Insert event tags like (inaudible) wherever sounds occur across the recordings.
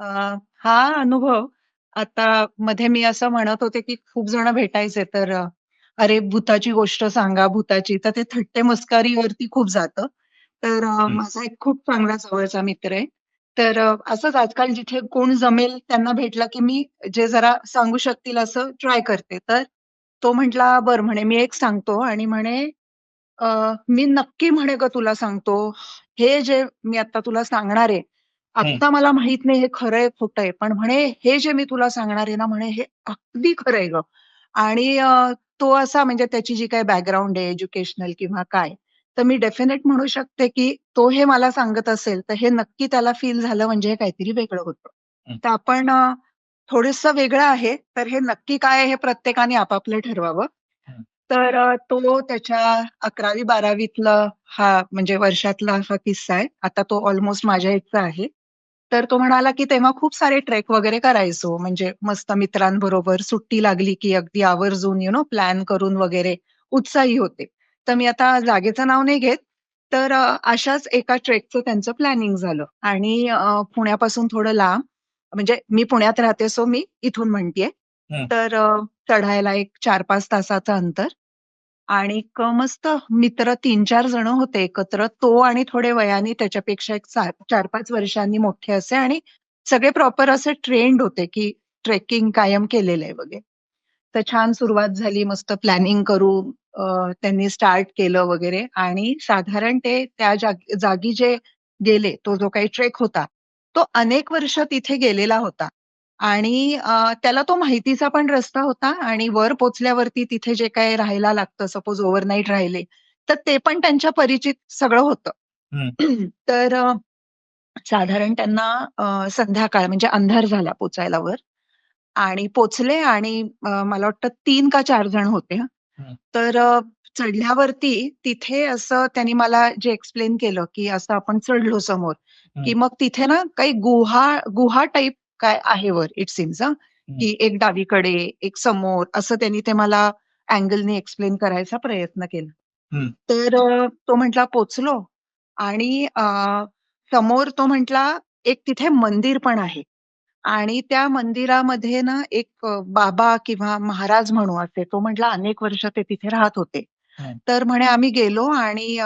अ, हा अनुभव आता मध्ये मी असं म्हणत होते, की खूप जण भेटायचे तर अ, "अरे भुताची गोष्ट सांगा, भुताची." तर ते थट्टे-मस्करीवरती खूप जातं. तर अ, हं. माझा एक खूप चांगला जवळचा मित्र आहे. तर अ, असंच आजकाल जिथे कोण जमेल त्यांना भेटलं, की मी जे जरा सांगू शकतील असं ट्राय करते. तर तो म्हटला, "बरं," म्हणे, "मी एक सांगतो" आणि म्हणे, "अ, मी नक्की म्हणे गं तुला सांगतो, हे जे मी आता तुला सांगणार आहे. आत्ता मला माहीत नाही हे खरं आहे, खोटं आहे. पण म्हणे हे जे मी तुला सांगणार आहे ना, म्हणे हे अगदी खरं आहे गं." आणि तो असा म्हणजे त्याची जी काही बॅकग्राऊंड आहे एज्युकेशनल किंवा काय, तर मी डेफिनेट म्हणू शकते, की तो हे मला सांगत असेल, तर हे नक्की त्याला फील झालं म्हणजे हे काहीतरी वेगळं होतं. तर आपण थोडंसं वेगळं आहे, तर हे नक्की काय हे प्रत्येकाने आपापलं ठरवावं. तर तो त्याच्या 11वी-12वीतला हा म्हणजे वर्षातला हा किस्सा आहे. आता तो अल्मोस्ट माझ्या एजचा आहे. तर तो म्हणाला, की तेव्हा खूप सारे ट्रेक वगैरे करायचो. म्हणजे मस्त मित्रांबरोबर सुट्टी लागली, की अगदी आवर्जून यू नो प्लॅन करून वगैरे उत्साही होते. तर मी आता जागेचं नाव नाही घेत. तर अ, अशाच एका ट्रेकचं त्यांचं प्लॅनिंग झालं आणि अ, पुण्यापासून थोडं लांब म्हणजे मी पुण्यात राहते, सो मी इथून म्हणतीये. हं. तर अ, चढायला एक 4-5 तासाचं अंतर आणि मस्त मित्र 3-4 जण होते एकत्र. तो आणि थोडे वयाने त्याच्यापेक्षा एक चार पाच वर्षांनी मोठे असे आणि सगळे प्रॉपर असे ट्रेंड होते, की ट्रेकिंग कायम केलेलं आहे वगैरे. तर छान सुरुवात झाली मस्त प्लॅनिंग करून त्यांनी स्टार्ट केलं वगैरे आणि साधारण ते त्या जागी जागी जे गेले, तो जो काही ट्रेक होता, तो अनेक वर्ष तिथे गेलेला होता आणि अ, त्याला तो माहितीचा पण रस्ता होता आणि वर पोहोचल्यावरती तिथे जे काही राहायला लागतं, सपोज ओव्हरनाईट राहिले, तर ते पण त्यांच्या परिचित सगळं होतं. हं. (clears throat) तर अ, साधारण त्यांना अ, संध्याकाळ म्हणजे अंधार झाला पोहोचायला वर आणि पोहोचले आणि अ, मला वाटतं 3 का 4 जण होते हं. हं. तर अ, चढल्यावरती तिथे असं त्यांनी मला जे एक्सप्लेन केलं, की असं आपण चढलो समोर, की हं. मग तिथे ना काही गुहा गुहा टाइप काय आहे वर इट सीम्स हां. की एक डावीकडे, एक समोर असं त्यांनी ते मला अँगलनी एक्सप्लेन करायचा प्रयत्न केला. तर तो म्हटला पोहोचलो आणि समोर तो म्हटला एक तिथे मंदिर पण आहे आणि त्या मंदिरामध्ये ना एक बाबा किंवा महाराज म्हणू असे तो म्हटला अनेक वर्ष ते तिथे राहत होते. तर म्हणे आम्ही गेलो आणि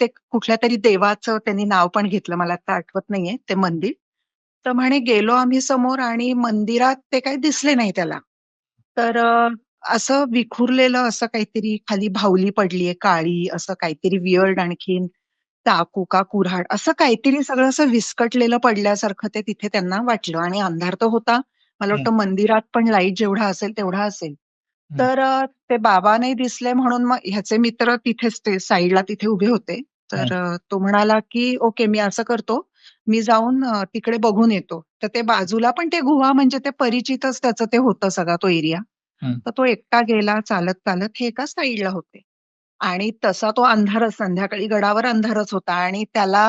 ते कुठल्यातरी देवाचं त्यांनी नाव पण घेतलं मला आता आठवत नाहीये ते मंदिर. तर म्हणे गेलो आम्ही समोर आणि मंदिरात ते काही दिसले नाही त्याला. तर असं विखुरलेलं असं काहीतरी खाली बाहुली पडलीये काळी, असं काहीतरी वियर्ड आणखीन चाकू का कुऱ्हाड असं काहीतरी सगळं असं विस्कटलेलं पडल्यासारखं ते तिथे त्यांना वाटलं आणि अंधार तर होता. मला. वाटतं मंदिरात पण लाइट जेवढा असेल तेवढा असेल. तर ते बाबा नाही दिसले म्हणून मग ह्याचे मित्र तिथेच ते साइडला तिथे उभे होते. तर तो म्हणाला, की "ओके, मी असं करतो, मी जाऊन तिकडे बघून येतो." तर ते बाजूला पण ते गुहा म्हणजे ते परिचितच त्याचं ते होतं सगळा तो एरिया. तर तो एकटा गेला चालत-चालत. हे एका साइडला होते. आणि तसा तो अंधारच संध्याकाळी गडावर अंधारच होता आणि त्याला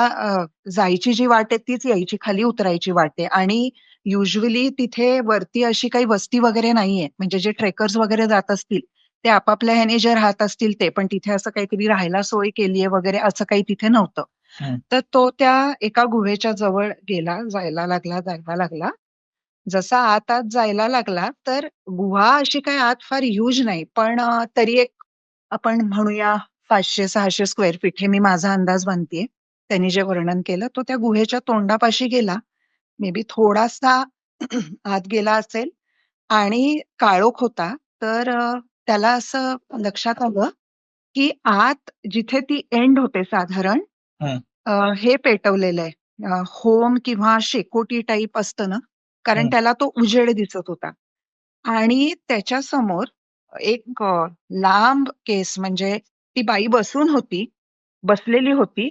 जायची जी वाट आहे तीच यायची, खाली उतरायची वाट आहे आणि युजुअली तिथे वरती अशी काही वस्ती वगैरे नाहीये. म्हणजे जे ट्रेकर्स वगैरे जात असतील, ते आपापल्या ह्याने जे राहत असतील ते. पण तिथे असं काहीतरी राहायला सोय केलीये वगैरे असं काही तिथे नव्हतं. तर तो त्या एका गुहेच्या जवळ गेला, जायला लागला, जायला लागला. जसा आत-आत जायला लागला, तर गुहा अशी काही आत फार ह्यूज नाही. पण तरी एक आपण म्हणूया 500-600 स्क्वेअर फीट हे मी माझा अंदाज बांधतीये. त्यांनी जे वर्णन केलं, तो त्या गुहेच्या तोंडापाशी गेला. मे बी थोडासा (clears throat) आत गेला असेल आणि काळोख होता. तर त्याला असं लक्षात आलं, की आत जिथे ती एंड होते साधारण. अ, हे पेटवलेलं आहे. अ, होम किंवा शेकोटी टाइप असतं ना, कारण हं. त्याला तो उजेड दिसत होता. आणि त्याच्यासमोर एक अ, लांब केस म्हणजे ती बाई बसून होती, बसलेली होती.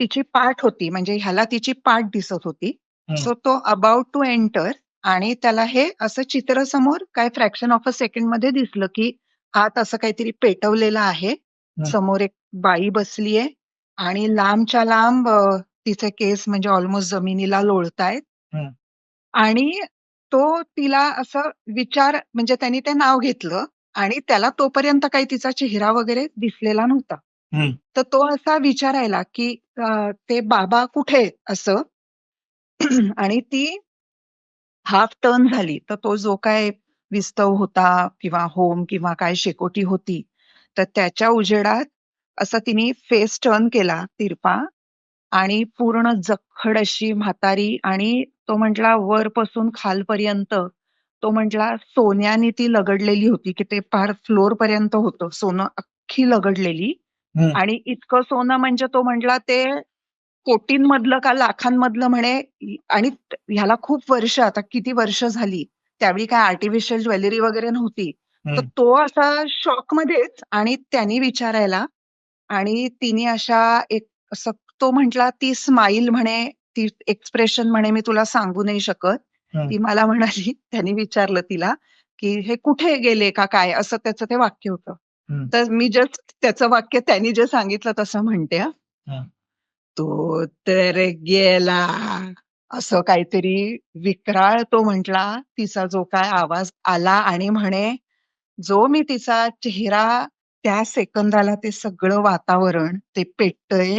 तिची पाठ होती म्हणजे ह्याला तिची पाठ दिसत होती. हं. सो तो अबाउट टू एंटर आणि त्याला हे असं चित्र समोर काय फ्रॅक्शन ऑफ अ सेकंडमध्ये दिसलं, की आत असं काहीतरी पेटवलेलं आहे. हं. समोर एक बाई बसलीये आणि लांबच्या लांब अ, तिचे केस म्हणजे अल्मोस्ट जमिनीला लोळतायत. हं. आणि तो तिला असं विचार म्हणजे त्यांनी ते नाव घेतलं आणि त्याला तोपर्यंत काही तिचा चेहरा वगैरे दिसलेला नव्हता. हं. तर तो असा विचारायला, की अ, "ते बाबा कुठे आहेत?" असं आणि ती हाफ टर्न झाली, तर तो जो काही विस्तव होता किंवा होम किंवा काय शेकोटी होती, तर त्याच्या उजेडात असा तिने फेस टर्न केला तिरपा आणि पूर्ण जखड अशी म्हातारी आणि तो म्हटला वरपासून खालपर्यंत तो म्हटला सोन्याने ती लगडलेली होती, की ते पार फ्लोअरपर्यंत होतं सोनं अख्खी लगडलेली. आणि इतकं सोनं म्हणजे तो म्हटला ते कोटींमधलं का लाखांमधलं म्हणे आणि ह्याला खूप वर्ष आता किती वर्ष झाली. त्यावेळी काय आर्टिफिशियल ज्वेलरी वगैरे नव्हती. तर. तो असा शॉकमध्येच आणि त्यानी विचारायला आणि तिने अशा एक असं तो म्हटला, "ती स्माईल म्हणे, ती एक्सप्रेशन म्हणे मी तुला सांगू नाही शकत." ती मला म्हणाली त्यानी विचारलं तिला, की "हे कुठे गेले का काय?" असं त्याचं ते वाक्य होतं. तर मी जस्ट त्याचं वाक्य त्यानी जे सांगितलं तसं म्हणते. "तो तर गेला." असं काहीतरी विक्राळ तो म्हटला. तिचा जो काय आवाज आला आणि म्हणे, जो मी तिचा चेहरा त्या सेकंदाला ते सगळं वातावरण, ते पेटतंय,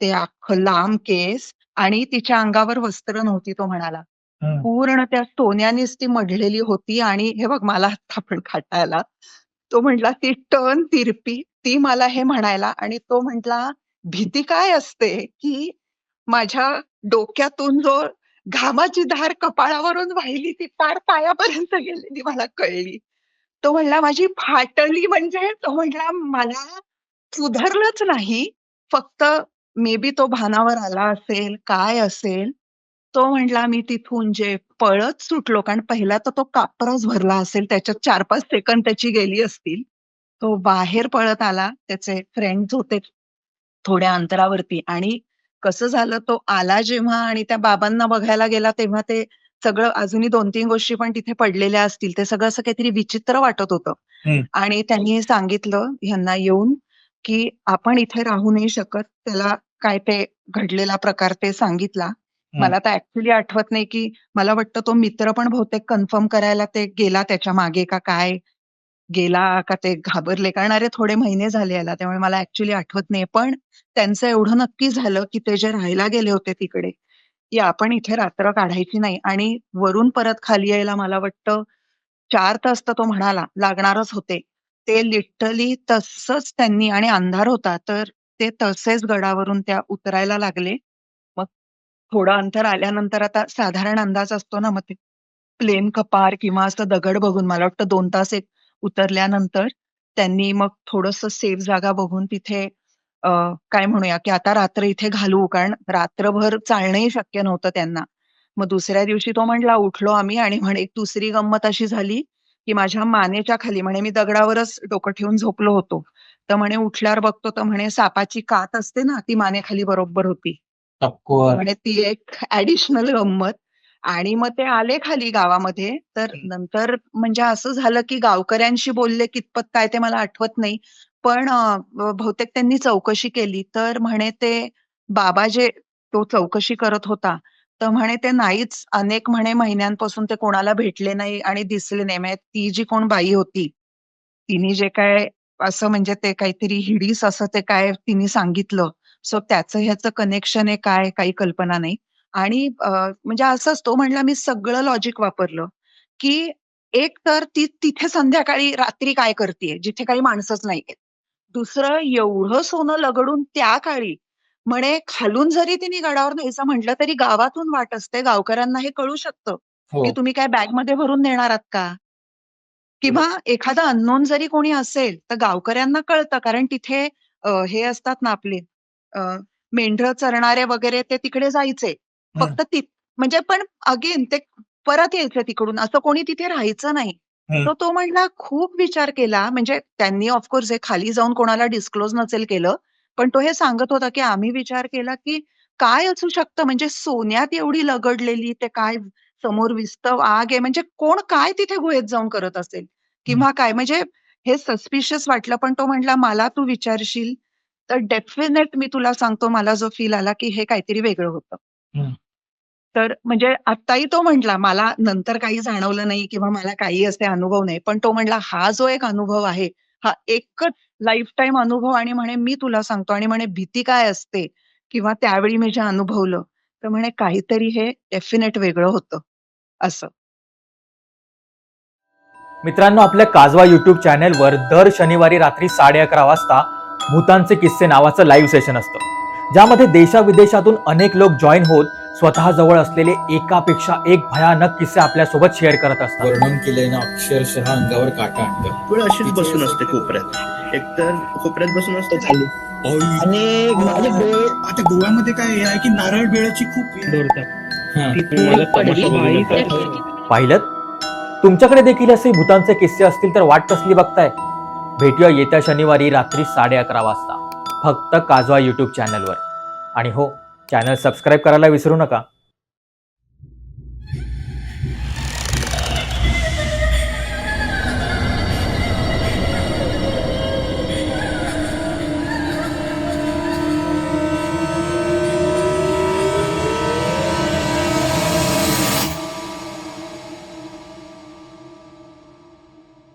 ते अख्खं लांब केस आणि तिच्या अंगावर वस्त्र नव्हती तो म्हणाला. हं. पूर्ण त्या सोन्यानेच ती मढलेली होती आणि हे बघ मला आत्ता पण काटा आला. तो म्हटला, "ती टर्न तिरपी, ती मला हे म्हणायला" आणि तो म्हटला, "भीती काय असते, की माझ्या डोक्यातून जो घामाची धार कपाळावरून वाहिली ती पार पायापर्यंत गेलेली मला कळली." तो म्हणला, "माझी फाटली म्हणजे" तो म्हणला "मला सुधारलंच नाही, फक्त मे बी तो भानावर आला असेल, काय असेल." तो म्हटला, "मी तिथून जे पळत सुटलो, कारण पहिला तर तो कापरच भरला असेल, त्याच्यात 4-5 सेकंद त्याची गेली असतील. तो बाहेर पळत आला, त्याचे फ्रेंड्स होते थोड्या अंतरावरती आणि कसं झालं, तो आला जेव्हा आणि त्या बाबांना बघायला गेला, तेव्हा ते सगळं अजूनही 2-3 गोष्टी पण तिथे पडलेल्या असतील. ते सगळं असं काहीतरी विचित्र वाटत होतं. आणि त्यांनी सांगितलं ह्यांना येऊन, की "आपण इथे राहू नाही शकत." त्याला काय ते घडलेला प्रकार ते सांगितला. मला तर ॲक्चुअली आठवत नाही, की मला वाटतं तो मित्र पण बहुतेक कन्फर्म करायला ते गेला त्याच्यामागे का काय? गेला का ते घाबरले? कारण अरे थोडे महिने झाले याला, त्यामुळे मला ॲक्चुअली आठवत नाहीये. पण त्यांचं एवढं नक्की झालं, की ते जे राहायला गेले होते तिकडे, की आपण इथे रात्र काढायची नाही आणि वरून परत खाली यायला मला वाटतं चार तास तर तो म्हणाला लागणारच होते. ते लिटरली तसंच त्यांनी आणि अंधार होता, तर ते तसेच गडावरून त्या उतरायला लागले. मग थोडं अंतर आल्यानंतर आता साधारण अंदाज असतो ना, मग ते प्लेन कपार किंवा असं दगड बघून मला वाटतं दोन तास एक उतरल्यानंतर त्यांनी मग थोडस सेफ जागा बघून तिथे काय म्हणूया, की आता रात्र इथे घालवू, कारण रात्रभर चालणंही शक्य नव्हतं त्यांना. मग दुसऱ्या दिवशी तो म्हटला, "उठलो आम्ही" आणि म्हणे एक दुसरी गंमत अशी झाली, की माझ्या मानेच्या खाली म्हणे मी दगडावरच डोकं ठेवून झोपलो होतो. तर म्हणे उठल्यावर बघतो तर म्हणे सापाची कात असते ना, ती मानेखाली बरोबर होती. म्हणे ती एक ॲडिशनल गंमत आणि मग ते आले खाली गावामध्ये. तर. नंतर म्हणजे असं झालं, की गावकऱ्यांशी बोलले कितपत काय ते मला आठवत नाही. पण बहुतेक त्यांनी चौकशी केली. तर म्हणे ते बाबा जे तो चौकशी करत होता, तर म्हणे ते नाहीच अनेक म्हणे महिन्यांपासून ते कोणाला भेटले नाही आणि दिसले नाही. म्हणजे ती जी कोण बाई होती, तिने जे काय असं म्हणजे ते काहीतरी हिडीस असं ते काय तिने सांगितलं. सो त्याचं ह्याचं कनेक्शन आहे काय काही कल्पना नाही. आणि म्हणजे असंच तो म्हणला, "मी सगळं लॉजिक वापरलं, की एक तर ती तिथे संध्याकाळी रात्री काय करते जिथे काही माणसंच नाहीयेत. दुसरं एवढं सोनं लगडून त्या काळी म्हणे खालून जरी तिने गडावर न्यायचं म्हटलं, तरी गावातून वाट असते. गावकऱ्यांना हे कळू शकतं, की हो. तुम्ही काय बॅगमध्ये भरून नेणार आहात का? किंवा. एखादा अननोन जरी कोणी असेल, तर गावकऱ्यांना कळतं कारण तिथे हे असतात ना आपले मेंढरं चरणारे वगैरे ते तिकडे जायचे. फक्त ती म्हणजे पण अगेन ते परत यायचे तिकडून, असं कोणी तिथे राहायचं नाही. हं. तर तो म्हटला खूप विचार केला म्हणजे त्यांनी ऑफ कोर्स हे खाली जाऊन कोणाला डिस्क्लोज नसेल केलं. पण तो हे सांगत होता, की आम्ही विचार केला, की काय असू शकतं म्हणजे सोन्यात एवढी लगडलेली ते काय समोर विस्तव आग आहे म्हणजे कोण काय तिथे गुहेत जाऊन करत असेल हं. किंवा काय म्हणजे हे सस्पिशियस वाटलं. पण तो म्हटला, "मला तू विचारशील तर डेफिनेट मी तुला सांगतो मला जो फील आला, की हे काहीतरी वेगळं होतं." हं. तर म्हणजे आत्ताही तो म्हटला, "मला नंतर काही जाणवलं नाही किंवा मला काही असे अनुभव नाही." पण तो म्हटला, "हा जो एक अनुभव आहे, हा एकच लाईफटाईम अनुभव आणि म्हणे मी तुला सांगतो आणि म्हणे भीती काय असते किंवा त्यावेळी मी जे अनुभवलं, तर म्हणे काहीतरी हे डेफिनेट वेगळं होतं." असं. मित्रांनो आपल्या काजवा युट्यूब चॅनेलवर दर शनिवारी रात्री साडे अकरा वाजता भूतांचे किस्से नावाचं लाईव्ह सेशन असतं ज्यामध्ये देशाविदेशातून अनेक लोक जॉईन होत स्वतः जवळ असलेले एकापेक्षा एक भयानक किस्से आपल्यासोबत शेअर करत असतात. वर्णन केलंय ना अक्षरशः अंगावर काटा आणतं वेळ अशीच बसून असते कोपऱ्यात? एकतर कोपऱ्यात बसून असते चालू आणि माझे डोळे आता गोव्यामध्ये काय हे आहे की नारळ बेळाची खूप पाहिलं? तुमच्याकडे देखील असे भूतांचे किस्से असतील तर वाट कसली बघताय? भेटूया येत्या शनिवारी रात्री साडे अकरा वाजता. फक्त काजवा युट्यूब चॅनलवर आणि हो चॅनल सबस्क्राईब करायला विसरू नका.